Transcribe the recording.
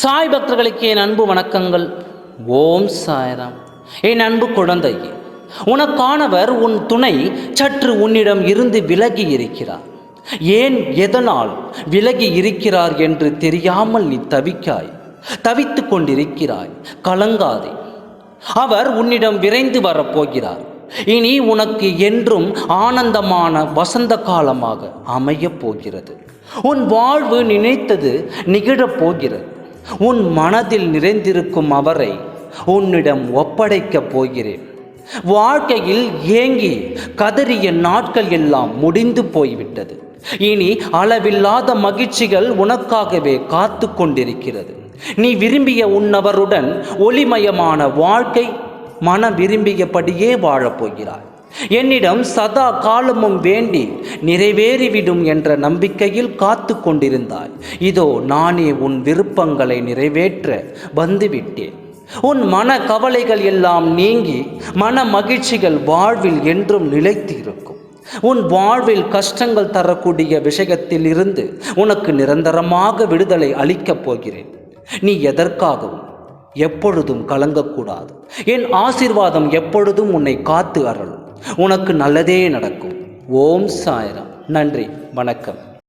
சாய் பக்தர்களுக்கு என் அன்பு வணக்கங்கள். ஓம் சாய்ராம். என் அன்பு குழந்தையே உனக்கானவர் உன் துணை சற்று உன்னிடம் இருந்து விலகி இருக்கிறார். ஏன் எதனால் விலகி இருக்கிறார் என்று தெரியாமல் நீ தவிக்காய்? தவித்து கொண்டிருக்கிறாய் கலங்காதே. அவர் உன்னிடம் விரைந்து வரப்போகிறார் இனி உனக்கு என்றும் ஆனந்தமான வசந்த காலமாக அமையப் போகிறது. உன் வாழ்வு நினைத்தது நிகழப் போகிறது. உன் மனதில் நிறைந்திருக்கும் அவரை உன்னிடம் ஒப்படைக்கப் போகிறேன். வாழ்க்கையில் ஏங்கி கதறிய நாட்கள் எல்லாம் முடிந்து போய்விட்டது. இனி அளவில்லாத மகிழ்ச்சிகள் உனக்காகவே காத்து கொண்டிருக்கிறது. நீ விரும்பிய உன்னவருடன் ஒளிமயமான வாழ்க்கை மன விரும்பியபடியே வாழப்போகிறாய் என்னிடம் சதா காலமும் வேண்டி நிறைவேறிவிடும் என்ற நம்பிக்கையில் காத்து கொண்டிருந்தாய் இதோ நானே உன் விருப்பங்களை நிறைவேற்ற வந்துவிட்டேன். உன் மன கவலைகள் எல்லாம் நீங்கி மன மகிழ்ச்சிகள் வாழ்வில் என்றும் நிலைத்து இருக்கும் உன் வாழ்வில் கஷ்டங்கள் தரக்கூடிய விஷயத்தில் இருந்து உனக்கு நிரந்தரமாக விடுதலை அளிக்கப் போகிறேன். நீ எதற்காகவும் எப்பொழுதும் கலங்கக்கூடாது. என் ஆசீர்வாதம் எப்பொழுதும் உன்னை காத்து அருளும். உனக்கு நல்லதே நடக்கும். ஓம் சாய்ராம். நன்றி. வணக்கம்.